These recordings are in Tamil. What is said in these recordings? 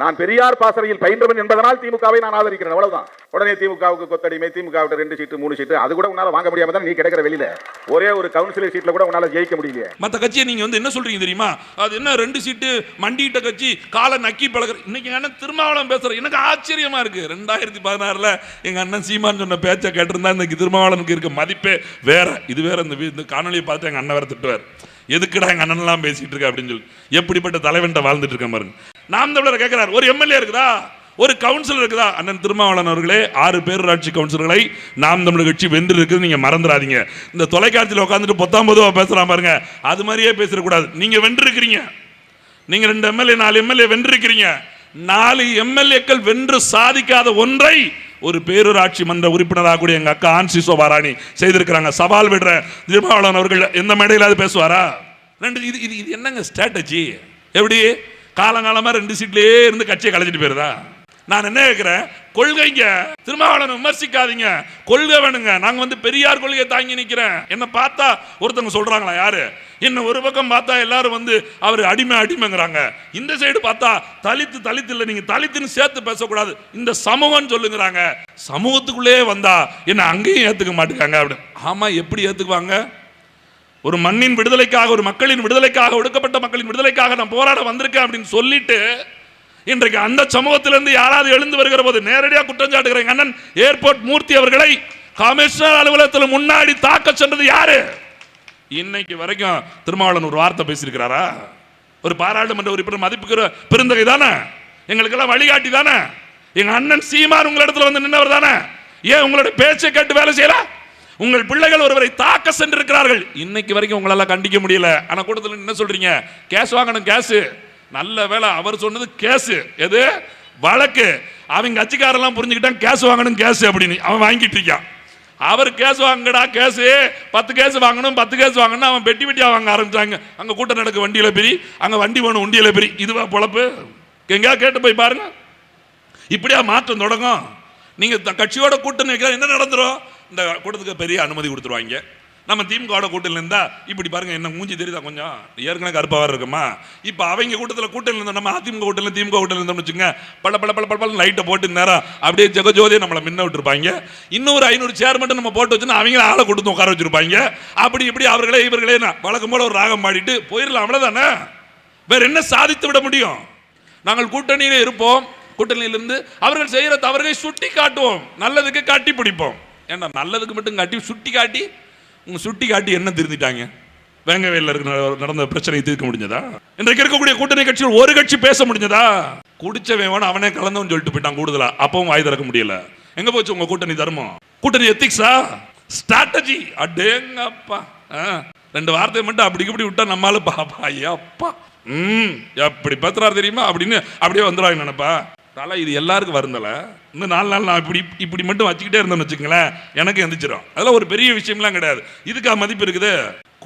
நான் பெரியார் பாசறையில் பயின்றவன் என்பதனால் திமுகவை நான் ஆதரிக்கிறேன். அவ்வளவுதான். உடனே திமுகவுக்கு கொத்தடிமை திமுக ரெண்டு சீட்டு மூணு சீட்டு அது கூட உன்னால வாங்க முடியாம தான் நீ கிடைக்கிற வெளியில. ஒரே ஒரு கவுன்சிலர் சீட்ல கூட உன்னால ஜெயிக்க முடியல மற்ற கட்சியை நீங்க வந்து என்ன சொல்றீங்க தெரியுமா? அது என்ன ரெண்டு சீட்டு மண்டிட்ட கட்சி காலை நக்கி பழகிற இன்னைக்கு என்ன அண்ணன் திருமாவளவன் பேசுற எனக்கு ஆச்சரியமா இருக்கு. ரெண்டாயிரத்தி பதினாறுல எங்க அண்ணன் சீமான் சொன்ன பேச்சை கேட்டிருந்தா இன்னைக்கு திருமாவளனுக்கு இருக்க மதிப்பே வேற. இது வேற. இந்த இந்த காணொலியை பார்த்து எங்க அண்ணன் வேற திட்டுவார். எதுக்குடா எங்க அண்ணன் எல்லாம் பேசிட்டு இருக்க அப்படின்னு சொல்லி. எப்படிப்பட்ட தலைவன்ட்ட வாழ்ந்துட்டு இருக்கேன் பாருங்க. நாம் தமிழர் கேட்கிறார் ஒரு எம்எல்ஏ இருக்குதா? ஒரு கவுன்சிலர் இருக்குதா? அண்ணன் திருமாவளவன் அவர்களே ஆறு பேரூராட்சி கவுன்சிலர்களை நாம் தமிழர் கட்சி வென்று இருக்குது நீங்கள் மறந்துடாதீங்க. இந்த தொலைக்காட்சியில் உட்காந்துட்டு பொத்தாம் பொதுவாக பேசுறான் பாருங்க. அது மாதிரியே பேசிடக்கூடாது நீங்கள் வென்றிருக்கிறீங்க. நீங்கள் ரெண்டு எம்எல்ஏ நாலு எம்எல்ஏ வென்றிருக்கிறீங்க. நாலு எம்எல்ஏக்கள் வென்று சாதிக்காத ஒன்றை ஒரு பேரூராட்சி மன்ற உறுப்பினராக கூடிய எங்கள் அக்கா ஆன்சி சோபாராணி செய்திருக்கிறாங்க. சவால் விடுற திருமாவளவன் அவர்கள் எந்த மேடையிலாவது பேசுவாரா? ரெண்டு இது இது இது என்னங்க ஸ்ட்ராட்டஜி எப்படி? காலங்காலமா ரெண்டு சீட்லயே இருந்து கட்சியை கலைச்சிட்டு போயிருதா? நான் என்ன கேட்கிறேன் கொள்கைங்க. திருமாவளவன் விமர்சிக்காதீங்க. கொள்கை வேணுங்க. நாங்க வந்து பெரியார் கொள்கையை தாங்கி நிக்கிறேன். என்ன பார்த்தா ஒருத்தவங்க சொல்றாங்களா யாரு? என்ன ஒரு பக்கம் பார்த்தா எல்லாரும் வந்து அவர் அடிமை அடிமைங்கிறாங்க. இந்த சைடு பார்த்தா தலித்து தலித்து இல்லை. நீங்க தலித்துன்னு சேர்த்து பேசக்கூடாது. இந்த சமூகம்னு சொல்லுங்கிறாங்க. சமூகத்துக்குள்ளே வந்தா என்ன அங்கேயும் ஏத்துக்க மாட்டேங்காங்க அப்படின்னு. ஆமா எப்படி ஏத்துக்குவாங்க? ஒரு மண்ணின் விடுதலைக்காக ஒரு மக்களின் விடுதலைக்காக ஒடுக்கப்பட்ட மக்களின் விடுதலைக்காக நான் போராட வந்திருக்கேன் அப்படின்னு சொல்லிட்டு இன்றைக்கு அந்த சமூகத்திலிருந்து யாராவது எழுந்து வருகிற போது நேரடியாக குற்றம் சாட்டுகிற அண்ணன் ஏர்போர்ட் மூர்த்தி அவர்களை கமிஷனர் அலுவலகத்தில் முன்னாடி தாக்க சென்றது யாரு? இன்னைக்கு வரைக்கும் திருமாவளவன் ஒரு வார்த்தை பேசியிருக்கிறாரா? ஒரு பாராளுமன்ற உறுப்பினர் மதிப்புக்கிற பெருந்தகை தானே? எங்களுக்கெல்லாம் வழிகாட்டி தானே? எங்க அண்ணன் சீமான் உங்களிடத்துல வந்து நின்றவர் தானே? ஏன் உங்களோட பேச்சை கேட்டு வேலை செய்யலாம் உங்கள் பிள்ளைகள் ஒருவரை தாக்க சென்றிருக்கிறார்கள். இன்னைக்கு வரைக்கும் உங்களால் கண்டிக்க முடியல. ஆனால் கூட்டத்தில் என்ன சொல்றீங்க? கேஸ் வாங்கணும் கேஸ். நல்ல வேலை அவர் சொன்னது கேஸ். எது? வழக்கு. அவங்க கட்சிக்காரெல்லாம் புரிஞ்சுக்கிட்டான் கேஸ் வாங்கணும் கேஸ் அப்படின்னு. அவன் வாங்கிட்டு இருக்கான். அவர் கேஸ் வாங்கடா கேஸ். பத்து கேஸ் வாங்கணும் பத்து கேஸ் வாங்கணும் அவன் பெட்டி பெட்டியாக வாங்க ஆரம்பிச்சாங்க. அங்கே கூட்டம் நடக்க வண்டியில் பெரி அங்கே வண்டி வேணும் உண்டியில் பெரி. இதுவா பொழப்பு? எங்கேயா கேட்டு போய் பாருங்க. இப்படியா மாற்றம் தொடங்கும். நீங்கள் த- கட்சியோட கூட்டணி வைக்கிற என்ன நடந்துடும் இந்த கூட்டத்துக்கு பெரிய அனுமதி கொடுத்துருவாங்க. நம்ம திமுகவோட கூட்டணியில் இருந்தால் இப்படி பாருங்க என்ன மூஞ்சி தெரியுதா கொஞ்சம்? ஏற்கனவே கருப்பாக இருக்குமா? இப்போ அவங்க கூட்டத்தில் கூட்டணியில் இருந்தோம் நம்ம அதிமுக கூட்டத்தில் திமுக கூட்டணியில் இருந்தோம்னு வச்சுங்க பல பல பல பல பல லைட்டை போட்டு நேரம் அப்படியே ஜெகஜோதியை நம்மளை முன்ன விட்டுருப்பாங்க. இன்னொரு ஐநூறு சேர் மட்டும் நம்ம போட்டு வச்சுன்னா அவங்கள ஆளை கொடுத்து உட்கார வச்சிருப்பாங்க. அப்படி இப்படி அவர்களே இவர்களே நான் வழக்கம் போல் ஒரு ராகம் பாடிட்டு போயிடலாம் அவ்வளோதானே வேறு என்ன சாதித்து விட முடியும்? நாங்கள் கூட்டணியில் இருப்போம் கூட்டணியிலிருந்து அவர்கள் செய்கிற தவறுகளை சுட்டி காட்டுவோம் நல்லதுக்கு காட்டி பிடிப்போம் ஏன்னா நல்லதுக்கு மட்டும் காட்டி சுட்டி காட்டி உங்கள் சுட்டி காட்டி என்ன திருந்திட்டாங்க? வேங்கவேல இருக்க நடந்த பிரச்சனையை தீர்க்க முடிஞ்சதா? இன்றைக்கு இருக்கக்கூடிய கூட்டணி கட்சிகள் ஒரு கட்சி பேச முடிஞ்சதா? குடிச்சவன் அவனே கலந்தவன் சொல்லிட்டு போயிட்டான் கூடுதலா. அப்பவும் வாய் திறக்க முடியல. எங்க போச்சு உங்க கூட்டணி தர்மம்? கூட்டணி எத்திக்ஸா ஸ்ட்ராட்டஜி அடேங்கப்பா. ஆ, ரெண்டு வார்த்தை மட்டும் அப்படி இப்படி விட்டா நம்மளால பாப்பா. அப்பா ம். எப்படி பத்துறாரு தெரியுமா? அப்படின்னு அப்படியே வந்துடுவாங்க நினைப்பா. தலை இது எல்லாருக்கும் வருந்தல. இன்னும் நாலு நாள் நான் இப்படி இப்படி மட்டும் வச்சுக்கிட்டே இருந்தேன்னு வச்சுக்கங்களேன் எனக்கு எந்திரிச்சிடும் அதெல்லாம் ஒரு பெரிய விஷயம்லாம் கிடையாது. இதுக்கா மதிப்பு இருக்குது?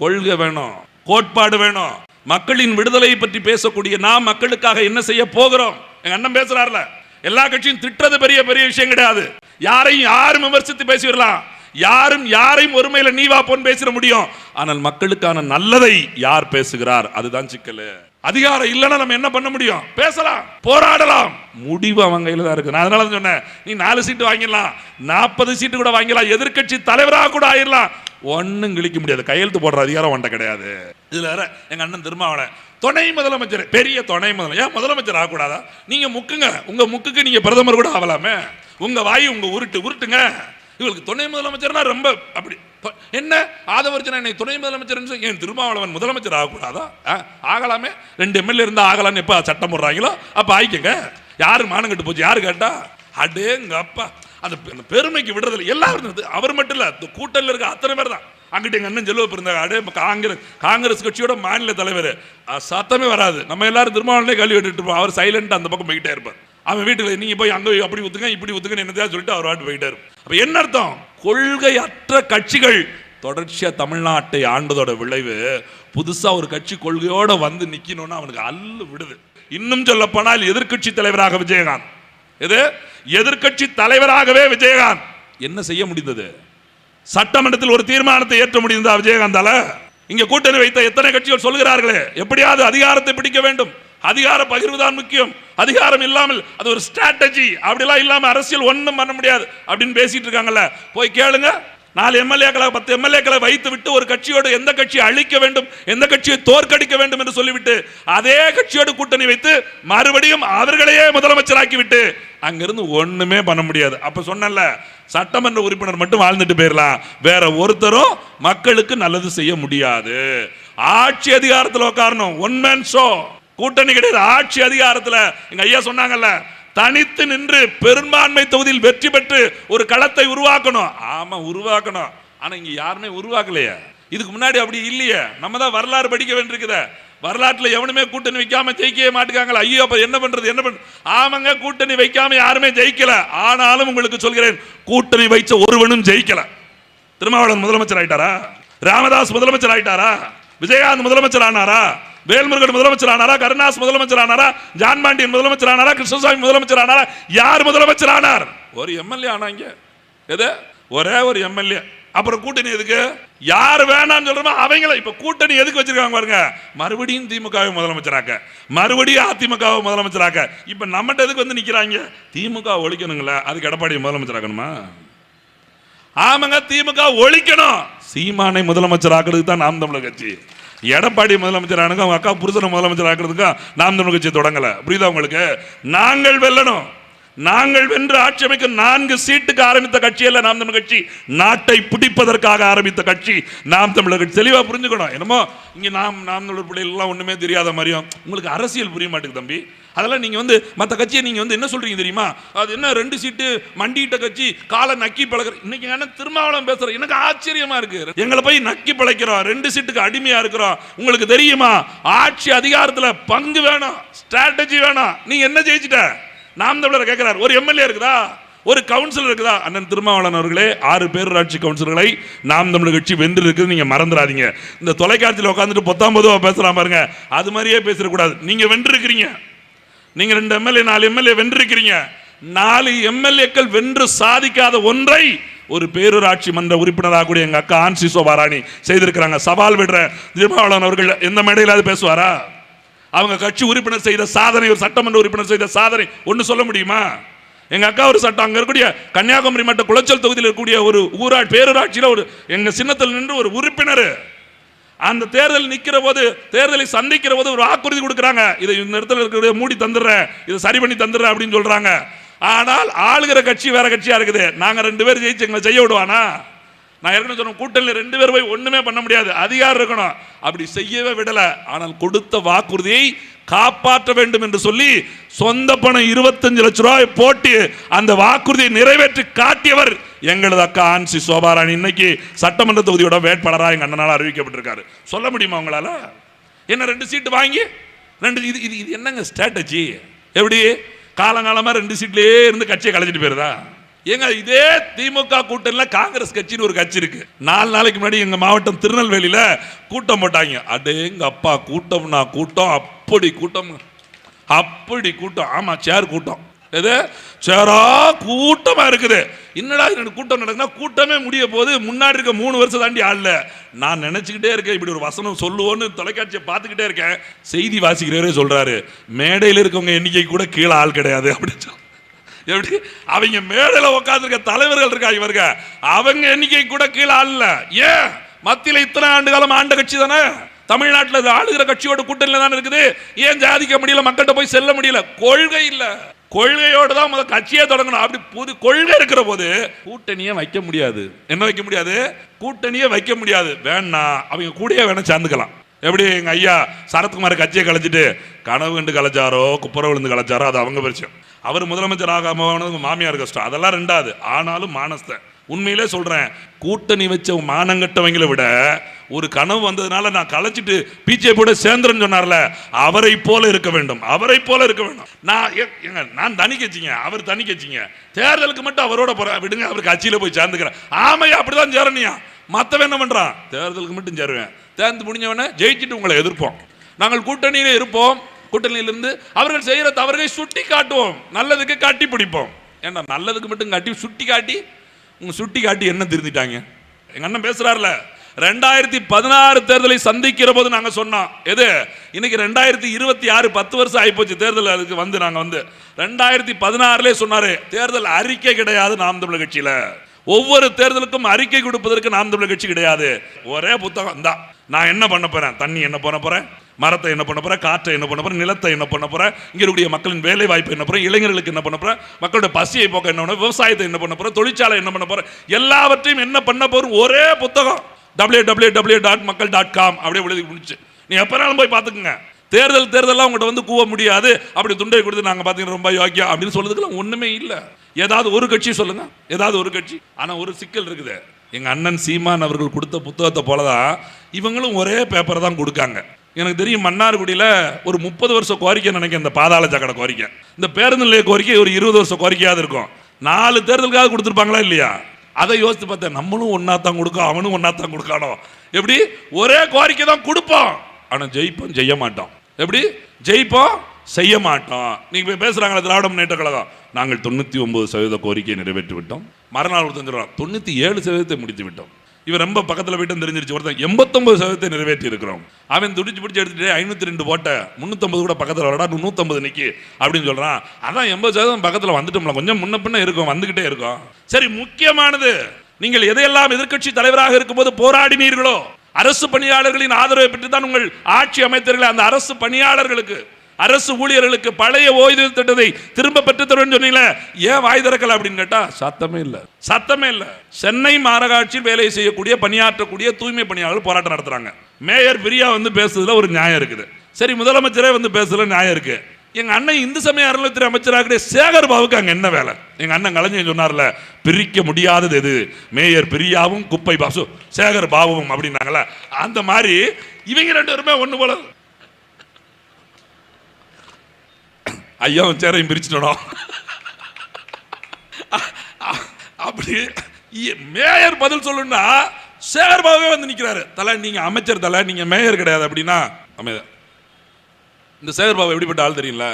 கொள்கை வேணும் கோட்பாடு வேணும். மக்களின் விடுதலை பற்றி பேசக்கூடிய நாம் மக்களுக்காக என்ன செய்ய போகிறோம்? எங்க அண்ணன் பேசுறாருல எல்லா கட்சியும் திட்டுறது பெரிய பெரிய விஷயம் கிடையாது. யாரையும் யாரும் விமர்சித்து பேசிவிடலாம். யாரும் யாரையும் ஒருமையில நீ வா போன்னு பேசிட முடியும். ஆனால் மக்களுக்கான நல்லதை யார் பேசுகிறார்? அதுதான் சிக்கல். அதிகாரம் இல்லைன்னா நம்ம என்ன பண்ண முடியும்? பேசலாம் போராடலாம். முடிவு அவங்க கையில் தான் இருக்கு. நான் அதனால தான் சொன்னேன் நீ நாலு சீட்டு வாங்கிடலாம் நாற்பது சீட்டு கூட வாங்கிடலாம் எதிர்க்கட்சி தலைவராக கூட ஆயிடலாம். ஒன்றும் கிழிக்க முடியாது. கையெழுத்து போடுற அதிகாரம் ஒன்றை கிடையாது. இதில் வேற எங்கள் அண்ணன் திருமாவளவன் துணை முதலமைச்சர் பெரிய துணை முதலமைச்சர். ஏன் முதலமைச்சர் ஆகக்கூடாதா? நீங்கள் முக்குங்க. உங்கள் முக்குக்கு நீங்கள் பிரதமர் கூட ஆகலாமே உங்கள் வாய் உங்கள் உருட்டு உருட்டுங்க. இவளுக்கு துணை முதலமைச்சர்னா ரொம்ப அப்படி என்ன? ஆதவர்ஜன என்னை துணை முதலமைச்சர் ஏன் திருமாவளவன் முதலமைச்சர் ஆகக்கூடாதா? ஆகலாமே? ரெண்டு எம்எல்ஏ இருந்தால் ஆகலாம்னு எப்ப சட்டம் போடுறாங்களோ அப்போ ஆயிக்கங்க. யாரு மானம் கட்டு போச்சு? யாரு கேட்டா? அடேங்க அப்பா அந்த பெ- அந்த பெருமைக்கு விடுறதில்ல. எல்லாரும் இருந்தது. அவர் மட்டும் இல்லை இந்த இருக்க அத்தனை பேர் தான். அங்கிட்ட எங்கள் அண்ணன் செல்வ இருந்தாங்க அடே காங்கிரஸ் காங்கிரஸ் கட்சியோட மாநில தலைவர். சத்தமே வராது. நம்ம எல்லாரும் திருமாவளவனே கல்வி விட்டுட்டு இருப்போம். அவர் சைலண்ட் அந்த பக்கம் போய்கிட்டே இருப்பார். அவன் வீட்டில் நீங்க போய் அங்கே போய் அப்படி ஊற்றுங்க இப்படி ஊத்துங்க என்னதான் சொல்லிட்டு அவர் வாட்டு போயிட்டார் அப்போ என்ன அர்த்தம்? கொள்கை அற்ற கட்சிகள் தொடர்ச்சியாக தமிழ்நாட்டை ஆண்டதோட விளைவு. புதுசா ஒரு கட்சி கொள்கையோட வந்து நிற்கணும்னு அவனுக்கு அல்லு விடுது. இன்னும் சொல்லப்போனால் எதிர்கட்சி எதிர்க்கட்சி தலைவராக விஜயகாந்த். இது எதிர்க்கட்சி தலைவராகவே விஜயகாந்த். என்ன செய்ய முடிந்தது? சட்டமன்றத்தில் ஒரு தீர்மானத்தை ஏற்ற முடிந்ததா விஜயகாந்தால? இங்கே கூட்டணி வைத்த எத்தனை கட்சிகள் சொல்கிறார்களே எப்படியாவது அதிகாரத்தை பிடிக்க வேண்டும். அதிகார பகிர்வு தான் முக்கியம். அதிகாரம் இல்லாமல் அது ஒரு ஸ்ட்ராட்டஜி அப்படிலாம் இல்லாமல் அரசியல் ஒன்றும் பண்ண முடியாது. அப்படின்னு பேசிட்டு இருக்காங்கல்ல. போய் கேளுங்க. நாலு எம்எல்ஏக்களை பத்து எம்எல்ஏக்களை வைத்து விட்டு ஒரு கட்சியோடு எந்த கட்சியை அழிக்க வேண்டும் எந்த கட்சியை தோற்கடிக்க வேண்டும் என்று சொல்லிவிட்டு அதே கட்சியோடு கூட்டணி வைத்து மறுபடியும் அவர்களையே முதலமைச்சராக்கி விட்டு அங்கிருந்து ஒண்ணுமே பண்ண முடியாது. அப்ப சொன்னல சட்டமன்ற உறுப்பினர் மட்டும் வாழ்ந்துட்டு போயிடலாம் வேற ஒருத்தரும் மக்களுக்கு நல்லது செய்ய முடியாது. ஆட்சி அதிகாரத்தில் உட்காரணும் ஒன் மேன் ஷோ கூட்டணி கிடையாது. ஆட்சி அதிகாரத்தில். எங்க ஐயா சொன்னாங்கல்ல தனித்து நின்று பெரும்பான்மை தொகுதியில் வெற்றி பெற்று ஒரு களத்தை உருவாக்கணும். ஆமா உருவாக்கணும். ஆனா இங்க யாருமே உருவாக்கலையே. இதுக்கு முன்னாடி அப்படி இல்லையே. நம்ம தான் வரலாறு படிக்க வேண்டியிருக்குத. வரலாற்றில் எவனுமே கூட்டணி வைக்காம ஜெயிக்கவே மாட்டுக்காங்களா ஐயோ அப்ப என்ன பண்றது என்ன பண்றது ஆமாங்க கூட்டணி வைக்காம யாருமே ஜெயிக்கல. ஆனாலும் உங்களுக்கு சொல்கிறேன் கூட்டணி வைச்ச ஒருவனும் ஜெயிக்கல. திருமாவளவன் முதலமைச்சர் ஆயிட்டாரா? ராமதாஸ் முதலமைச்சர் ஆயிட்டாரா? விஜயகாந்த் முதலமைச்சர் ஆனாரா? வேல்முருகன் முதலமைச்சர் ஆனாரா கருணாஸ் முதலமைச்சர் ஆனாரா ஜான் பாண்டியன் முதலமைச்சர் ஆனாரா கிருஷ்ணசாமி முதலமைச்சர் ஆனாரா யார் முதலமைச்சர் ஆனார் ஒரு எம்எல்ஏ ஆனாங்க எது? ஒரே ஒரு எம்எல்ஏ. அப்புறம் கூட்டணி எதுக்கு? யார் வேணாம்னு சொல்றோமோ அவங்கள. இப்ப கூட்டணி எதுக்கு வச்சிருக்காங்க பாருங்க? மறுபடியும் திமுகவை முதலமைச்சராக்க. மறுபடியும் அதிமுகவை முதலமைச்சராக்க. இப்ப நம்மகிட்ட எதுக்கு வந்து நிக்கிறாங்க? திமுக ஒழிக்கணுங்களா. அதுக்கு எடப்பாடி முதலமைச்சராக்கணுமா? ஆமாங்க திமுக ஒழிக்கணும். சீமானை முதலமைச்சராக்கிறதுக்கு தான் நாம் தமிழர் கட்சி. எடப்பாடி முதலமைச்சர் அவங்க அக்கா புருஷனை முதலமைச்சர் ஆக்குறதுக்கு நாம் தமிழ் கட்சி தொடங்கலை. புரியுதா உங்களுக்கு? நாங்கள் வெல்லணும். நாங்கள் வென்று ஆட்சி நான்கு சீட்டுக்கு ஆரம்பித்த கட்சி அல்ல நாம் தமிழ் கட்சி. நாட்டை பிடிப்பதற்காக ஆரம்பித்த கட்சி நாம் தமிழர் கட்சி. தெளிவாக புரிஞ்சுக்கணும். என்னமோ இங்கே நாம் நாம் தமிழர் பிள்ளைகள்லாம் ஒன்றுமே தெரியாத மாதிரியும் உங்களுக்கு அரசியல் புரிய மாட்டேங்குது தம்பி. அதெல்லாம் நீங்கள் வந்து மற்ற கட்சியை நீங்கள் வந்து என்ன சொல்கிறீங்க தெரியுமா? அது என்ன ரெண்டு சீட்டு மண்டிட்ட கட்சி காலை நக்கி பழகிற இன்னைக்கு என்ன திருமாவளம் பேசுகிறோம் எனக்கு ஆச்சரியமாக இருக்குது எங்களை போய் நக்கி பழைக்கிறோம். ரெண்டு சீட்டுக்கு அடிமையாக இருக்கிறோம். உங்களுக்கு தெரியுமா? ஆட்சி அதிகாரத்தில் பங்கு வேணும் ஸ்ட்ராட்டஜி வேணும். நீங்கள் என்ன ஜெயிச்சிட்ட? நாம் தமிழர் கேட்கிறார் ஒரு எம்எல்ஏ இருக்குதா? ஒரு கவுன்சிலர் இருக்குதா? அண்ணன் திருமாவளவன் அவர்களே ஆறு பேரூராட்சி கவுன்சிலர்களை நாம் தமிழர் கட்சி வென்று இருக்குது நீங்கள் மறந்துடாதீங்க. இந்த தொலைக்காட்சியில் உட்காந்துட்டு பொத்தாம் பொதுவா பேசுறான் பாருங்க அது மாதிரியே பேசிடக்கூடாது. நீங்கள் வென்றிருக்கிறீங்க. நீங்கள் ரெண்டு எம்எல்ஏ நாலு எம்எல்ஏ வென்றிருக்கிறீங்க. நாலு எம்எல்ஏக்கள் வென்று சாதிக்காத ஒன்றை ஒரு பேரூராட்சி மன்ற உறுப்பினராக கூடிய எங்கள் அக்கா ஆன்சி சோபாராணி செய்திருக்கிறாங்க. சவால் விடுற திருமாவளவன் அவர்கள் எந்த மேடையிலாவது பேசுவாரா? அவங்க கட்சி உறுப்பினர் செய்த சாதனை ஒரு சட்டமன்ற உறுப்பினர் செய்த சாதனை. ஒன்று சொல்ல முடியுமா? எங்க அக்கா ஒரு சட்டம் அங்கே இருக்கக்கூடிய கன்னியாகுமரி மாவட்ட குளச்சல் தொகுதியில் இருக்கக்கூடிய ஒரு ஊரா பேரூராட்சியில் ஒரு எங்க சின்னத்தில் நின்று ஒரு உறுப்பினர். அந்த தேர்தல் நிற்கிற போது தேர்தலை சந்திக்கிற போது ஒரு வாக்குறுதி கொடுக்குறாங்க. இதை இந்த இடத்துல இருக்கிற மூடி தந்துடுறேன். இதை சரி பண்ணி தந்துடுறேன் அப்படின்னு சொல்றாங்க. ஆனால் ஆளுகிற கட்சி வேற கட்சியா இருக்குது. நாங்கள் ரெண்டு பேர் ஜெயிச்சு எங்களை செய்ய விடுவானா? நான் ஏற்கனவே சொன்ன கூட்டணியில் ரெண்டு பேர் போய் ஒன்றுமே பண்ண முடியாது. அதிகாரம் இருக்கணும்? அப்படி செய்யவே விடலை. ஆனால் கொடுத்த வாக்குறுதியை காப்பாற்ற வேண்டும் என்று சொல்லி சொந்த பணம் இருபத்தஞ்சு லட்ச ரூபாய் போட்டு அந்த வாக்குறுதியை நிறைவேற்றி காட்டியவர் எங்களது அக்கா ஆன்சி சோபாராணி. இன்னைக்கு சட்டமன்ற தொகுதியோட வேட்பாளராக எங்கள் அண்ணனால் அறிவிக்கப்பட்டிருக்காரு. சொல்ல முடியுமா உங்களால்? என்ன ரெண்டு சீட்டு வாங்கி? ரெண்டு இது இது இது என்னங்க ஸ்ட்ராட்டஜி எப்படி? காலங்காலமாக ரெண்டு சீட்லேயே இருந்து கட்சியை கலைச்சிட்டு போயிருதா? ஏங்க இதே திமுக கூட்டணில காங்கிரஸ் கட்சின்னு ஒரு கட்சி இருக்கு. நாலு நாளைக்கு முன்னாடி எங்க மாவட்டம் திருநெல்வேலியில கூட்டம் போட்டாங்க. அடேங்க அப்பா கூட்டம்னா கூட்டம். அப்படி கூட்டம். அப்படி கூட்டம். ஆமா சேர் கூட்டம். எது? சேரா கூட்டமா இருக்குது. என்னடா இது ரெண்டு கூட்டம் நடக்குதுன்னா கூட்டமே முடிய போது முன்னாடி இருக்க மூணு வருஷம் தாண்டி ஆள்ல. நான் நினைச்சுக்கிட்டே இருக்கேன். இப்படி ஒரு வசனம் சொல்லுவோன்னு தொலைக்காட்சியை பார்த்துக்கிட்டே இருக்கேன். செய்தி வாசிக்கிறவரே சொல்றாரு. மேடையில் இருக்கவங்க எண்ணிக்கை கூட கீழே ஆள் கிடையாது அப்படின்னு சொல்லி. எப்படி? அவங்க மேடையில் உட்காந்துருக்க தலைவர்கள் இருக்கா இவருங்க. அவங்க எண்ணிக்கை கூட கீழே ஆளல. ஏன்? மத்தியில் இத்தனை ஆண்டு காலம் ஆண்ட கட்சி தானே? தமிழ்நாட்டில் ஆளுகிற கட்சியோட கூட்டணியில் தானே இருக்குது. ஏன் ஜாதிக்க முடியல? மக்கள்கிட்ட போய் செல்ல முடியல? கொள்கை இல்லை. கொள்கையோடு தான் முதல் கட்சியே தொடங்கணும். அப்படி புது கொள்கை இருக்கிற போது கூட்டணியே வைக்க முடியாது. என்ன வைக்க முடியாது? கூட்டணியே வைக்க முடியாது. வேணா அவங்க கூடயே வேணா சேர்ந்துக்கலாம். எப்படி எங்க ஐயா சரத்குமார் கட்சியை கலைச்சிட்டு கனவு கண்டு கலைச்சாரோ குப்புற விழுந்து கலைச்சாரோ அது அவங்க பிரச்சனை. அவர் முதலமைச்சர் ஆகாம மாமியார் கஷ்டம். அதெல்லாம் ரெண்டாவது. ஆனாலும் மானஸ்தன் உண்மையிலே சொல்கிறேன் கூட்டணி வச்ச மானங்கட்டவங்களை விட ஒரு கனவு வந்ததுனால நான் கலைச்சிட்டு பிஜேபியோட சேர்ந்துறேன்னு சொன்னார்ல அவரை போல இருக்க வேண்டும். அவரை போல இருக்க வேண்டும். நான் ஏங்க, நான் தனி கட்சிங்க அவர் தனி கட்சிங்க தேர்தலுக்கு மட்டும் அவரோட போற விடுங்க அவர் கட்சியில் போய் சேர்ந்துக்கிறேன் ஆமையா அப்படிதான் சேரணியா? மற்றவன் என்ன பண்றான்? தேர்தலுக்கு மட்டும் சேருவேன். தேர்ந்து முடிஞ்சவன ஜெயிச்சுட்டு உங்களை எதிர்ப்போம். நாங்கள் கூட்டணியில இருப்போம். கூட்டணியிலிருந்து அவர்கள் செய்கிற தவறுகளை சுட்டி காட்டுவோம் நல்லதுக்கு காட்டி பிடிப்போம். ஏன்னா நல்லதுக்கு மட்டும் காட்டி சுட்டி காட்டி உங்கள் சுட்டி காட்டி என்ன திருந்திட்டாங்க? எங்கள் அண்ணன் பேசுகிறார்ல ரெண்டாயிரத்தி பதினாறு தேர்தலை சந்திக்கிற போது நாங்கள் சொன்னோம். எது? இன்னைக்கு ரெண்டாயிரத்தி இருபத்தி ஆறு பத்து வருஷம் ஆகிப்போச்சு தேர்தல் அதுக்கு வந்து நாங்கள் வந்து. ரெண்டாயிரத்தி பதினாறுலே சொன்னார் தேர்தல் அறிக்கை கிடையாது நாம் தமிழ் கட்சியில். ஒவ்வொரு தேர்தலுக்கும் அறிக்கை கொடுப்பதற்கு நாம் தமிழர் கட்சி கிடையாது ஒரே புத்தகம் தான் நான் என்ன பண்ண போறேன் தண்ணி என்ன பண்ண போறேன் மரத்தை என்ன பண்ண போறேன் காற்றை என்ன பண்ண போறேன் நிலத்தை என்ன பண்ண போறேன் இங்கே இருக்கக்கூடிய மக்களின் வேலை வாய்ப்பு என்ன போறேன் இளைஞர்களுக்கு என்ன பண்ண போறேன் மக்களோட பசியை போக்க என்ன பண்ண விவசாயத்தை என்ன பண்ண போறேன் தொழிற்சாலை என்ன பண்ண போறேன் எல்லாவற்றையும் என்ன பண்ண போறோம் ஒரே புத்தகம் W W W dot Makkal dot com அப்படியே எழுதி முடிச்சு நீ எப்போனாலும் போய் பார்த்துக்குங்க தேர்தல் தேர்தலாம் உங்கள்கிட்ட வந்து கூவ முடியாது அப்படி துண்டை கொடுத்து நாங்கள் பார்த்தீங்கன்னா ரொம்ப யோக்கியம் அப்படின்னு சொல்றதுக்கெல்லாம் ஒன்றுமே இல்லை ஏதாவது ஒரு கட்சி சொல்லுங்க. ஏதாவது ஒரு கட்சி. ஆனால் ஒரு சிக்கல் இருக்குது. எங்கள் அண்ணன் சீமான் அவர்கள் கொடுத்த புத்தகத்தை போல தான் இவங்களும் ஒரே பேப்பரை தான் கொடுக்காங்க. எனக்கு தெரியும் மன்னார்குடியில் ஒரு முப்பது வருஷம் கோரிக்கை நினைக்கிறேன் இந்த பாதாள சக்கடை கோரிக்கை. இந்த பேருந்து நிலைய கோரிக்கை ஒரு இருபது வருஷம் கோரிக்கையாவது இருக்கும். நாலு தேர்தலுக்காக கொடுத்துருப்பாங்களா இல்லையா? அதை யோசித்து பார்த்தேன். நம்மளும் ஒன்றா தான் கொடுக்கோம் அவனும் ஒன்றா தான் கொடுக்கானோ எப்படி? ஒரே கோரிக்கை தான் கொடுப்போம். ஆனால் ஜெயிப்போம் ஜெய்ய மாட்டோம். எப்படி? ஜெயிப்போம் செய்ய மாட்டோம் நீங்கள் போய் பேசுறாங்களே திராவிட முன்னேற்ற கழகம். நாங்கள் தொண்ணூற்றி ஒன்பது சதவீத கோரிக்கையை நிறைவேற்றி விட்டோம் மறுநாள் ஒருத்தன் சொல்றான் தொண்ணூற்றி ஏழு சதவீதத்தை முடித்து விட்டோம். இவன் ரொம்ப பக்கத்தில் போயிட்டு தெரிஞ்சிருச்சு. ஒருத்தன் எண்பத்தொம்பது சதவீதத்தை நிறைவேற்றி இருக்கிறோம். அவன் துடிச்சு பிடிச்சி எடுத்துகிட்டு ஐநூற்றி ரெண்டு போட்ட முந்நூற்றம்பது கூட பக்கத்தில் வரடா நூற்றம்பது நிற்கி அப்படின்னு சொல்றான். அதான் எண்பது சதவீதம் பக்கத்தில் வந்துட்டோம்ல கொஞ்சம் முன்ன பின்ன இருக்கும் வந்துக்கிட்டே இருக்கும். சரி முக்கியமானது நீங்கள் எதையெல்லாம் எதிர்க்கட்சி தலைவராக இருக்கும்போது போராடினீர்களோ அரசு பணியாளர்களின் ஆதரவை பெற்று தான் உங்கள் ஆட்சி அமைத்தீர்கள் அந்த அரசு பணியாளர்களுக்கு அரசு ஊழியர்களுக்கு பழைய ஓய்வு திட்டத்தை திரும்ப பெற்று தருவேன்னு சொன்னீங்களே ஏன் வாய் திறக்கல அப்படின்னு கேட்டா சத்தமே இல்லை. சத்தமே இல்லை. சென்னை மாநகராட்சியில் வேலை செய்யக்கூடிய பணியாற்றக்கூடிய தூய்மை பணியாளர்கள் போராட்டம் நடத்துறாங்க. மேயர் பிரியா வந்து பேசுறதுல ஒரு நியாயம் இருக்குது. சரி முதலமைச்சரே வந்து பேசுறதுல நியாயம் இருக்கு. எங்க அண்ணன் இந்து சமய அறநிலையத்துறை அமைச்சராக சேகர் பாபுக்கு அங்க என்ன வேலை? எங்க அண்ணன் கலைஞர் சொன்னார்ல பிரிக்க முடியாதது எது? மேயர் பிரியாவும் குப்பை பாசு சேகர் பாபுவும் அப்படின்னாங்கல்ல. அந்த மாதிரி இவங்க ரெண்டு பேருமே ஒன்று போல ஐயாவும் சேரையும் பிரிச்சுட்டோம் அப்படி இ- மேயர் பதில் சொல்லணும்னா சேகர்பாபுவே வந்து நிற்கிறாரு தலை நீங்க அமைச்சர் தலை நீங்க மேயர் கிடையாது அப்படின்னா அமைதா. இந்த சேகர் பாபு எப்படிப்பட்ட ஆள் தெரியல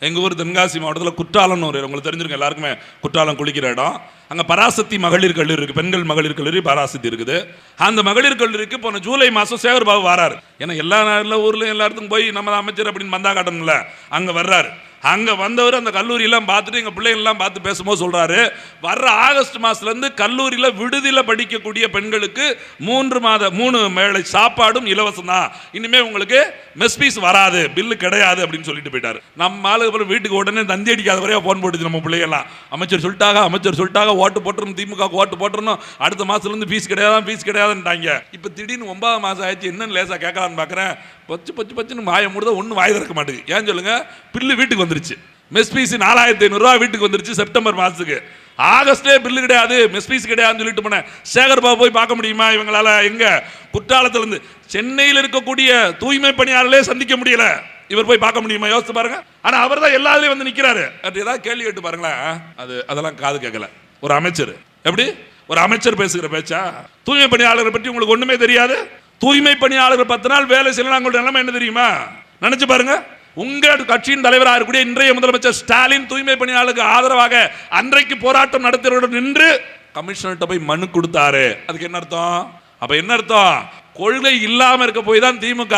எங்க ஊர் தென்காசி மாவட்டத்தில் குற்றாலம்னு ஒரு உங்களுக்கு தெரிஞ்சிருக்கும் எல்லாருக்குமே குற்றாலம் குளிக்கிற இடம். அங்கே பராசக்தி மகளிர் கல்லூரி இருக்கு. பெண்கள் மகளிர் கல்லூரி பராசக்தி இருக்குது. அந்த மகளிர் கல்லூரிக்கு போன ஜூலை மாதம் சேகர் பாபு வராரு. ஏன்னா எல்லா எல்லா ஊர்லயும் எல்லா இடத்துக்கும் போய் நம்ம அமைச்சர் அப்படின்னு வந்தா காட்டணும்ல. அங்கே வர்றாரு. அங்கே வந்தவர் அந்த கல்லூரியெல்லாம் பார்த்துட்டு எங்கள் பிள்ளைங்கள்லாம் பார்த்து பேசும்போது சொல்கிறாரு வர்ற ஆகஸ்ட் மாதத்துலேருந்து கல்லூரியில் விடுதியில் படிக்கக்கூடிய பெண்களுக்கு மூன்று மாத மூணு மேலை சாப்பாடும் இலவசம் தான். இனிமேல் உங்களுக்கு மெஸ் ஃபீஸ் வராது பில்லு கிடையாது அப்படின்னு சொல்லிட்டு போயிட்டார். நம்ம ஆளுக்கு அப்புறம் வீட்டுக்கு உடனே தந்தி அடிக்காத வரையா ஃபோன் போட்டுச்சு நம்ம பிள்ளைகள்லாம். அமைச்சர் சொல்லிட்டாங்க அமைச்சர் சொல்லிட்டாங்க ஓட்டு போட்டுரும் திமுக ஓட்டு போட்டுருணும் அடுத்த மாதத்துலேருந்து ஃபீஸ் கிடையாது ஃபீஸ் கிடையாதுன்ட்டாங்க. இப்போ திடீர்னு ஒன்பதாம் மாதம் ஆயிடுச்சு என்னன்னு லேசாக கேட்கலான்னு பார்க்குறேன் பச்சு பச்சு பச்சுன்னு வாய முடித ஒன்றும் வாய் திறக்க மாட்டேங்குது. ஏன் சொல்லுங்கள் பில்லு வீட்டுக்கு வந்து வந்துருச்சு. மெஸ் நாலாயிரத்தி ஐநூறுரூவா வீட்டுக்கு வந்துருச்சு செப்டம்பர் மாதத்துக்கு. ஆகஸ்டே பில்லு கிடையாது மெஸ்பீஸ் கிடையாதுன்னு சொல்லிட்டு போனேன். சேகர் பாபு போய் பார்க்க முடியுமா? இவங்களால எங்க? குற்றாலத்திலிருந்து. சென்னையில் இருக்கக்கூடிய தூய்மை பணியாளர்களே சந்திக்க முடியல. இவர் போய் பார்க்க முடியுமா? யோசிச்சு பாருங்க. ஆனா அவர் தான் எல்லாத்துலயும் வந்து நிக்கிறாரு. அது ஏதாவது கேள்வி கேட்டு பாருங்களேன். அது அதெல்லாம் காது கேட்கல. ஒரு அமைச்சர். எப்படி? ஒரு அமைச்சர் பேசுகிற பேச்சா? தூய்மை பணியாளரை பற்றி உங்களுக்கு ஒண்ணுமே தெரியாது? தூய்மை பணியாளர்கள் பத்து நாள் வேலை செய்யலாம் உங்களுடைய நிலைமை என்ன தெரியுமா? நினைச்சு பாருங்க. உங்கள் கட்சியின் தலைவராக இருக்கக்கூடிய இன்றைய முதலமைச்சர் ஸ்டாலின் தூய்மை பணியாளருக்கு ஆதரவாக அன்றைக்கு போராட்டம் நடத்துகிறவர்கள் நின்று கமிஷனர்கிட்ட போய் மனு கொடுத்தாரு. அதுக்கு என்ன அர்த்தம்? அப்ப என்ன அர்த்தம்? கொள்கை இல்லாம இருக்க போய் தான் திமுக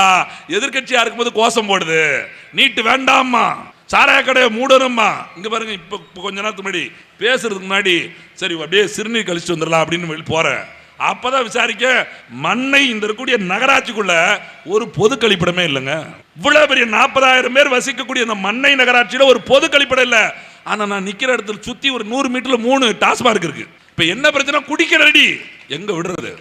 எதிர்க்கட்சியா இருக்கும்போது கோஷம் போடுது. நீட்டு வேண்டாமா சாராய கடையை மூடணும்மா. இங்க பாருங்க இப்ப கொஞ்ச நேரத்துக்கு முன்னாடி பேசுறதுக்கு முன்னாடி சரி அப்படியே சிறுநீர் கழிச்சு வந்துடலாம் அப்படின்னு வெளிய போறேன். அப்பதான் விசாரிக்க மண்ணை இந்த இருக்கக்கூடிய நகராட்சிக்குள்ள ஒரு பொது கழிப்பிடமே இல்லைங்க. இவ்வளவு பெரிய நாற்பதாயிரம் பேர் வசிக்கக்கூடிய இந்த மண்ணை நகராட்சியில ஒரு பொது கழிப்பிடம் இல்ல. ஆனா நான் நிக்கிற இடத்துல சுத்தி ஒரு நூறு மீட்டர்ல மூணு டாஸ்மார்க் இருக்கு. இப்ப என்ன பிரச்சனை? குடிக்க ரெடி எங்க விடுறது?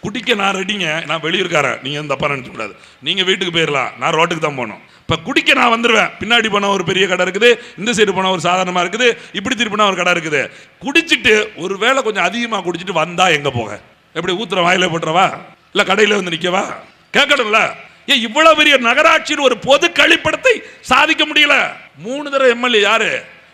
குடிக்க நான் ரெடிங்க நான் வெளியிருக்காரன் நீங்க எந்த தப்பா நினைச்ச கூடாது. நீங்க வீட்டுக்கு போயிடலாம் நான் ரோட்டுக்கு தான் போகணும். இப்போ குடிக்க நான் வந்துடுவேன் பின்னாடி போனால் ஒரு பெரிய கடை இருக்குது இந்த சைடு போனால் ஒரு சாதாரணமாக இருக்குது இப்படி திருப்பினா ஒரு கடை இருக்குது. குடிச்சிட்டு ஒரு வேளை கொஞ்சம் அதிகமாக குடிச்சிட்டு வந்தா எங்கே போக? எப்படி ஊத்துற வாயில போட்டுறவா? இல்லை கடையில் வந்து நிற்கவா கேட்கணும்ல. ஏன் இவ்வளோ பெரிய நகராட்சியில் ஒரு பொது கழிப்படத்தை சாதிக்க முடியல. மூணு தடவை எம்எல்ஏ யாரு?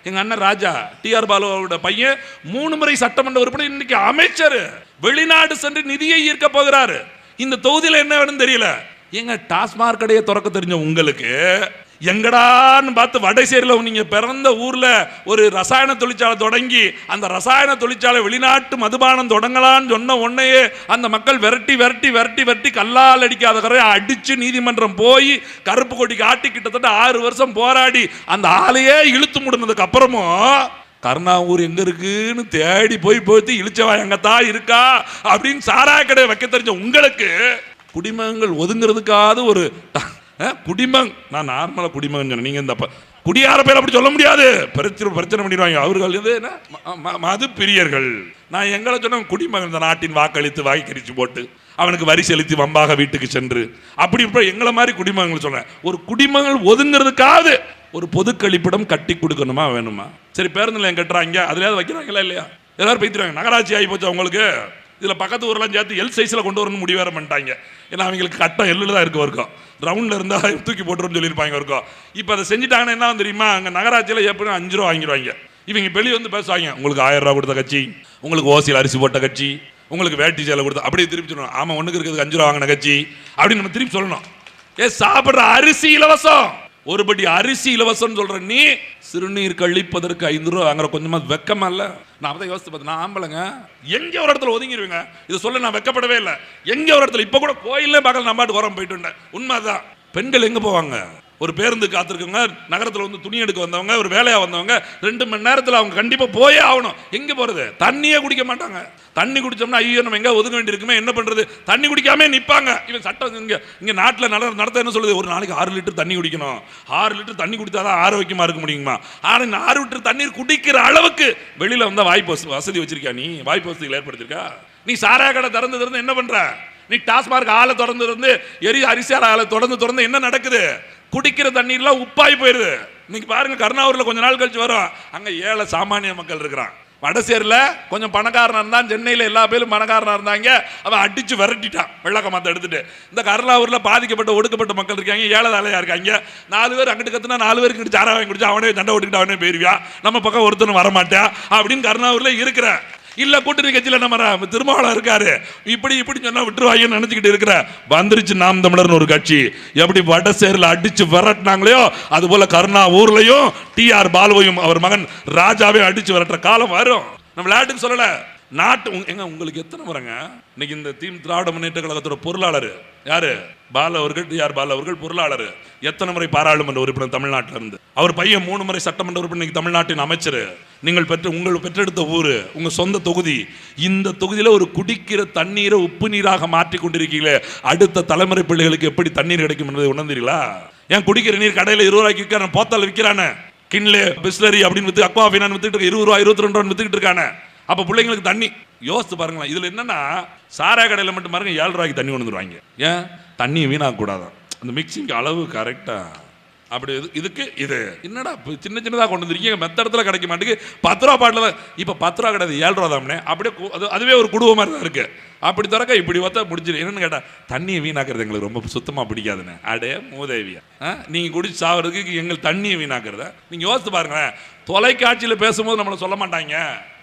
எங்க அண்ணன் ராஜா டிஆர் பாலுவோட பையன் மூணு முறை சட்டமன்ற உறுப்பினர் இன்னைக்கு அமைச்சர். வெளிநாடு சென்று நிதியை ஈர்க்க போகிறாரு. இந்த தொகுதியில் என்ன வேணும்னு தெரியல. எங்க டாஸ்மாக் கடையை திறக்க தெரிஞ்ச உங்களுக்கு எங்கடான்னு பார்த்து வடசேரியில் நீங்கள் பிறந்த ஊரில் ஒரு ரசாயன தொழிற்சாலை தொடங்கி அந்த ரசாயன தொழிற்சாலை வெளிநாட்டு மதுபானம் தொடங்கலான்னு சொன்ன உடனேயே அந்த மக்கள் விரட்டி விரட்டி விரட்டி விரட்டி கல்லால் அடிக்காத குறைய அடித்து நீதிமன்றம் போய் கருப்பு கொடி காட்டி கிட்டத்தட்ட ஆறு வருஷம் போராடி அந்த ஆலையே இழுத்து முடினதுக்கு அப்புறமும் கருணாவூர் எங்கே இருக்குன்னு தேடி போய் போய்த்து இழிச்சவா எங்கத்தான் இருக்கா அப்படின்னு சாராய கடையை வைக்க தெரிஞ்ச உங்களுக்கு குடிமகங்கள் ஒதுங்கிறதுக்காவது ஒரு குடிமங் நான் நார்மலாக குடிமகன் சொன்னேன். நீங்கள் இந்த குடியார பேர் அப்படி சொல்ல முடியாது. பிரச்சனை பிரச்சனை பண்ணிடுவாங்க. அவர்கள் இது என்ன? ம- ம- மது பிரியர்கள் நான் எங்களை சொன்ன குடிமகன். இந்த நாட்டின் வாக்களித்து வாய்க்கரிச்சு போட்டு அவனுக்கு வரி செலுத்தி வம்பாக வீட்டுக்கு சென்று அப்படி இப்போ எங்களை மாதிரி குடிமகங்கள் சொன்னேன். ஒரு குடிமகன் ஒதுங்கிறதுக்காவது ஒரு பொது கழிப்பிடம் கட்டி கொடுக்கணுமா வேணுமா? சரி பேருந்து நிலையம் கட்டுறாங்க. அதுலேயாவது வைக்கிறாங்களா இல்லையா? எல்லாரும் பைத்திருவாங்க நகராட்சி ஆகி போச்சு அவங்களுக்கு இதில் பக்கத்து ஊரெலாம் சேர்த்து எல் சைஸில் கொண்டு வரணும்னு முடிவு வேற பண்ணிட்டாங்க. ஏன்னா அவங்களுக்கு கட்டம் எல்லில் தான் இருக்கு இருக்கும் ரவுண்டில் இருந்தால் தூக்கி போட்டுருன்னு சொல்லியிருப்பாங்க இருக்கும் இப்போ அதை செஞ்சுட்டாங்கன்னா என்ன தெரியுமா? அங்கே நகராட்சியில் எப்படியும் அஞ்சு ரூபா வாங்கிடுவாங்க. இவங்க வெளியே வந்து பேசுவாங்க உங்களுக்கு ஆயிரம் ரூபா கொடுத்த கட்சி உங்களுக்கு ஓசியில் அரிசி போட்ட கட்சி உங்களுக்கு வேட்டி சேலை கொடுத்த அப்படியே திருப்பி சொல்லணும். ஆமாம் ஒன்றுக்கு இருக்கிறதுக்கு அஞ்சு ரூபா வாங்கின கட்சி அப்படின்னு நம்ம திருப்பி சொல்லணும். ஏ சாப்பிட்ற அரிசி இலவசம். ஒருபடி அரிசி இலவசம் சொல்ற நீ சிறுநீர் கழிப்பதற்கு ஐந்து ரூபா வாங்குற கொஞ்சமா வெக்கமா இல்ல? நான் அப்பதான் யோசித்து பார்த்தேன். நான் ஆம்பளைங்க. எங்க ஒரு இடத்துல ஒதுங்கிடுவீங்க இதை சொல்ல நான் வெக்கப்படவே இல்லை. எங்க ஒரு இடத்துல இப்ப கூட கோயிலே பார்க்கல நம்ம பாட்டுக்கு உரம் போயிட்டு உண்மைதான். பெண்கள் எங்க போவாங்க? ஒரு பேருந்து காத்திருக்கவங்க நகரத்தில் வந்து துணி எடுக்க வந்தவங்க ஒரு வேலையாக வந்தவங்க ரெண்டு மணி நேரத்தில் அவங்க கண்டிப்பாக போயே ஆகணும். எங்கே போகிறது தண்ணியே குடிக்க மாட்டாங்க. தண்ணி குடித்தோம்னா ஐயோ நம்ம எங்கே ஒதுங்க வேண்டியிருக்குமே என்ன பண்ணுறது தண்ணி குடிக்காம நிற்பாங்க இவன் சட்டம் இங்கே இங்கே நாட்டில் நட நடத்த என்ன சொல்லுது? ஒரு நாளைக்கு ஆறு லிட்டர் தண்ணி குடிக்கணும். ஆறு லிட்டர் தண்ணி குடித்தா தான் ஆரோக்கியமாக இருக்க முடியுமா? ஆனால் இந்த ஆறு லிட்டர் தண்ணீர் குடிக்கிற அளவுக்கு வெளியில் வந்தால் வாய்ப்பு வசதி- வசதி வச்சிருக்கியா நீ? வாய்ப்பு வசதிகள் ஏற்படுத்தியிருக்கா நீ சாராய கடை திறந்து திறந்து என்ன பண்ணுற நீ டாஸ்மார்க் ஆளை திறந்து திறந்து எரி அரிசியால் ஆளை தொடர்ந்து திறந்து என்ன நடக்குது? குடிக்கிற தண்ணீர்லாம் உப்பாய் போயிருது. இன்னைக்கு பாருங்க கருணாவூரில் கொஞ்ச நாள் கழிச்சு வரும். அங்கே ஏழை சாமானிய மக்கள் இருக்கிறான். வடசேரில் கொஞ்சம் பணக்காரனாக இருந்தான். சென்னையில் எல்லா பேரும் பணக்காரனாக இருந்தாங்க. அவன் அடித்து விரட்டிட்டான். வெள்ளக்க மத்த எடுத்துட்டு. இந்த கருணாவூர்ல பாதிக்கப்பட்ட ஒடுக்கப்பட்ட மக்கள் இருக்காங்க. ஏழை தலையாக இருக்காங்க. நாலு பேர் அங்கிட்டு கத்துனா நாலு பேருக்கு இங்கிட்டு சாரா வாங்கி குடிச்சு அவனே தண்டை ஓட்டுக்கிட்டு அவனே போயிருவியா? நம்ம பக்கம் ஒருத்தனும் வரமாட்டேன். அப்படின்னு கருணாவூரில் இருக்கிறேன் இல்லை கூட்டணி கட்சியில் நம்ம திருமாவளம் இருக்காரு. இப்படி இப்படி சொன்னால் விட்டுருவாங்கன்னு நினச்சிக்கிட்டு இருக்கிற வந்துருச்சு நாம் தமிழர்னு ஒரு கட்சி. எப்படி வடசேரில் அடித்து விரட்டினாங்களோ அது போல கருணா ஊர்லையும் டிஆர் பாலுவையும் அவர் மகன் ராஜாவே அடித்து விரட்டுற காலம் வரும். நம்ம விளையாட்டுன்னு சொல்லலை. நாட்டு எங்க உங்களுக்கு எத்தனை முறைங்க? இன்னைக்கு இந்த தீம் திராவிட முன்னேற்ற கழகத்தோட பொருளாளர். யாரு? பால அவர்கள் டி ஆர் அவர்கள் பொருளாளர். எத்தனை முறை பாராளுமன்ற உறுப்பினர் தமிழ்நாட்டில இருந்து அவர் பையன் மூணு முறை சட்டமன்ற உறுப்பினர் இன்னைக்கு தமிழ்நாட்டின் அமைச்சர். நீங்கள் பெற்ற உங்கள் பெற்றெடுத்த ஊர் உங்கள் சொந்த தொகுதி இந்த தொகுதியில் ஒரு குடிக்கிற தண்ணீரை உப்பு நீராக மாற்றி கொண்டிருக்கீங்களே அடுத்த தலைமுறை பிள்ளைகளுக்கு எப்படி தண்ணீர் கிடைக்கும் என்பதை உணர்ந்தீர்களா? ஏன் குடிக்கிற நீர் கடையில் இருபது ரூபாய்க்கு விற்கிறான் போத்தால் விற்கிறானே? கிண்லே பிஸ்லரி அப்படின்னு வித்து அக்வா ஃபினான் வித்துக்கிட்டு இருபது ரூபா இருபத்தி ரெண்டு ரூபா வித்துக்கிட்டு இருக்கானே. அப்போ பிள்ளைங்களுக்கு தண்ணி யோசித்து பாருங்களேன் இதில் என்னென்னா சாரா கடையில் மட்டும் பாருங்கள் ஏழு ரூபாய்க்கு தண்ணி கொண்டு வந்துருவாங்க. ஏன்? தண்ணி வீணாக கூடாதான் அந்த மிக்சிங் அளவு கரெக்டாக அப்படி இது இதுக்கு இது. என்னடா சின்ன சின்னதாக கொண்டு வந்துருக்கீங்க? மெத்த இடத்துல கிடைக்க மாட்டேங்குது. பத்து ரூபா பாட்டில் தான். இப்போ பத்து ரூபா கிடையாது ஏழு ரூபா தாம்னே அப்படியே அது அதுவே ஒரு குடும்பம் மாதிரி தான் இருக்குது அப்படி திறக்க இப்படி பார்த்தா முடிஞ்சிரு. என்னன்னு கேட்டால் தண்ணியை வீணாக்குறது எங்களுக்கு ரொம்ப சுத்தமாக பிடிக்காதுண்ணே. அடே மூதேவியா. ஆ? நீங்கள் குடிச்சு சாகிறதுக்கு எங்கள் தண்ணியை வீணாக்குறத. நீங்கள் யோசித்து பாருங்களேன். தொலைக்காட்சியில் பேசும்போது நம்மளை சொல்ல மாட்டாங்க.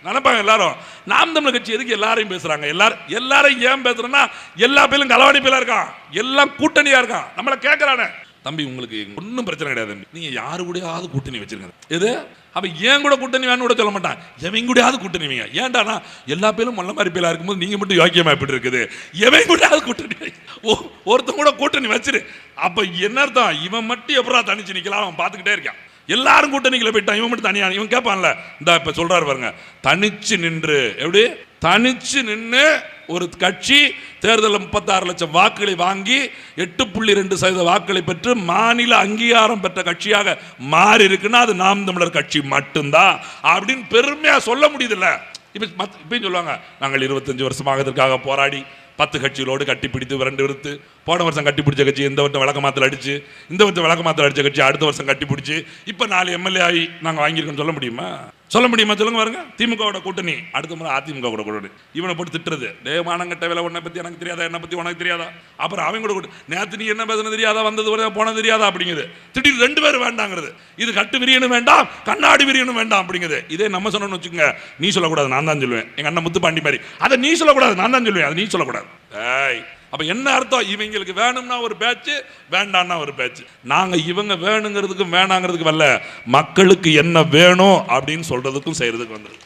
நினைப்பாங்க எல்லாரும். நாம் தமிழ் கட்சி எதுக்கு எல்லாரையும் பேசுகிறாங்க எல்லாரும் எல்லாரும் ஏன் பேசுகிறோன்னா எல்லா பேரும் களவாணி பேலா இருக்கான். எல்லாம் கூட்டணியாக இருக்கான். நம்மளை கேட்குறானே. தம்பி உங்களுக்கு ஒன்றும் பிரச்சனை கிடையாது தம்பி. நீங்கள் யாரு கூடயாவது கூட்டணி வச்சிருங்க. எது? அப்போ ஏன் கூட கூட்டணி வேணும் கூட சொல்ல மாட்டான். எவன் கூடயாவது கூட்டணி வைங்க. ஏன்டானா எல்லா பேரும் மல்ல மாதிரி பேலாக இருக்கும்போது நீங்கள் மட்டும் யோக்கியமாக எப்படி இருக்குது? எவன் கூடயாவது கூட்டணி ஓ ஒருத்தன் கூட கூட்டணி வச்சிரு. அப்போ என்ன அர்த்தம்? இவன் மட்டும் எப்படா தனிச்சு நிற்கலாம் அவன் பார்த்துக்கிட்டே இருக்கான். எல்லாரும் கூட்டணிக்குள்ள போயிட்டான். இவன் மட்டும் தனியாக இவன் கேட்பான்ல இந்த இப்போ சொல்கிறாரு பாருங்க. தனிச்சு நின்று எப்படி? தனிச்சு நின்று ஒரு கட்சி தேர்தலில் முப்பத்தாறு லட்சம் வாக்குகளை வாங்கி எட்டு புள்ளி ரெண்டு சதவீத வாக்குகளை பெற்று மாநில அங்கீகாரம் பெற்ற கட்சியாக மாறி இருக்குன்னா அது நாம் தமிழர் கட்சி மட்டும்தான் அப்படின்னு பெருமையாக சொல்ல முடியுதுல்ல. இப்போ மத் இப்பயும் சொல்லுவாங்க நாங்கள் இருபத்தஞ்சி வருஷமாக இதற்காக போராடி பத்து கட்சிகளோடு கட்டி பிடித்து விரண்டு விடுத்து போன வருஷம் கட்டி பிடிச்ச கட்சி இந்த வருஷம் விளக்க மாத்தல் அடிச்சு இந்த வருஷம் விளக்க மாத்தல் அடிச்ச கட்சி அடுத்த வருஷம் கட்டி பிடிச்சி இப்போ நாலு எம்எல்ஏ ஆகி நாங்கள் வாங்கியிருக்கோம் சொல்ல முடியுமா? சொல்ல முடியுமா சொல்லுங்க பாருங்க. திமுகவோட கூட்டணி அடுத்த முறை அதிமுக கூட கூட்டணி. இவனை போட்டு திட்டுறது. டே மானங்கட்ட வேலை உன்னை பத்தி எனக்கு தெரியாதா? என்ன பத்தி உனக்கு தெரியாதா? அப்புறம் அவங்க கூட கூட்டு நீ என்ன பேசுனது தெரியாதா? வந்தது வரையா போனது தெரியாதா? அப்படிங்குது. திடீர் ரெண்டு பேரும் வேண்டாங்கிறது. இது கட்டு விரியனும் வேண்டாம் கண்ணாடி விரியனும் வேண்டாம் அப்படிங்குது. இதே நம்ம சொன்னோம்னு வச்சுக்கோங்க நீ சொல்லக்கூடாது நான் தான் சொல்லுவேன். எங்க அண்ணன் முத்து பாண்டி மாதிரி. அதை நீ சொல்லக்கூடாது நான் தான் சொல்லுவேன். அதை நீ சொல்லக்கூடாது. ஏய் அப்போ என்ன அர்த்தம்? இவங்களுக்கு வேணும்னா ஒரு பேச்சு வேண்டான்னா ஒரு பேச்சு நாங்க இவங்க வேணுங்கிறதுக்கும் வேணாங்கிறதுக்கு வரல மக்களுக்கு என்ன வேணும் அப்படின்னு சொல்றதுக்கும் செய்யறதுக்கு வந்துருக்கு.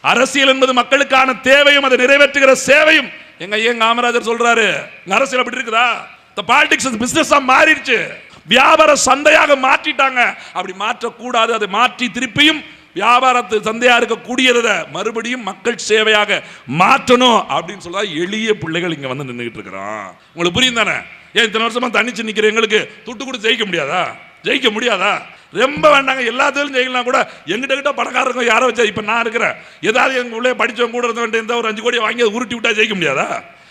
அரசியல் என்பது மக்களுக்கான தேவையும் அதை நிறைவேற்றுகிற சேவையும். எங்க ஐயன் காமராஜர் சொல்றாரு அரசியல் அப்படி இருக்குதா? இந்த பாலிடிக்ஸ் பிசினஸா மாறிடுச்சு. வியாபார சந்தையாக மாற்றிட்டாங்க. அப்படி மாற்றக்கூடாது. அதை மாற்றி திருப்பியும் வியாபாரத்து சந்தையா இருக்கக்கூடியத மறுபடியும் மக்கள் சேவையாக மாற்றணும் அப்படின்னு சொல்லா எளிய பிள்ளைகள் இங்க வந்து நின்றுகிட்டு இருக்கிறோம் உங்களுக்கு புரியும் தானே? ஏன் இத்தனை வருஷமா தனிச்சு நிக்கிற எங்களுக்கு துட்டு கூட ஜெயிக்க முடியாதா? ஜெயிக்க முடியாதா? ரொம்ப வேண்டாங்க எல்லாத்துலையும் ஜெயிக்கலாம் கூட எங்கிட்ட கிட்ட பணக்காரங்க யாரோ வச்சா இப்போ நான் இருக்கிறேன். ஏதாவது எங்க உள்ளே படிச்சவங்க கூட இருந்தவன்ட்டு இருந்தால் ஒரு அஞ்சு கோடி வாங்கி அதை உருட்டி விட்டா ஜெயிக்க முடியாதா?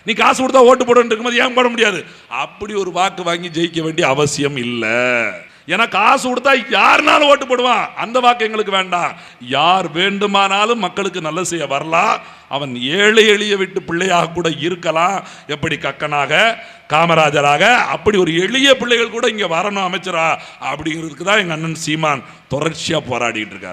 நீ காசு கொடுத்தா ஓட்டு போடுன்னு இருக்கும்போது ஏன் போட முடியாது? அப்படி ஒரு வாக்கு வாங்கி ஜெயிக்க வேண்டிய அவசியம் இல்லை. ஏன்னா காசு கொடுத்தா யாருனாலும் ஓட்டு போடுவான் அந்த வாக்கு எங்களுக்கு வேண்டாம். யார் வேண்டுமானாலும் மக்களுக்கு நல்ல செய்ய வரலாம். அவன் ஏழை எளிய விட்டு பிள்ளையாக கூட இருக்கலாம். எப்படி கக்கனாக காமராஜராக அப்படி ஒரு எளிய பிள்ளைகள் கூட இங்கே வரணும் அமைச்சரா. அப்படிங்கிறதுக்கு தான் எங்கள் அண்ணன் சீமான் தொடர்ச்சியாக போராடிட்டு இருக்கார்.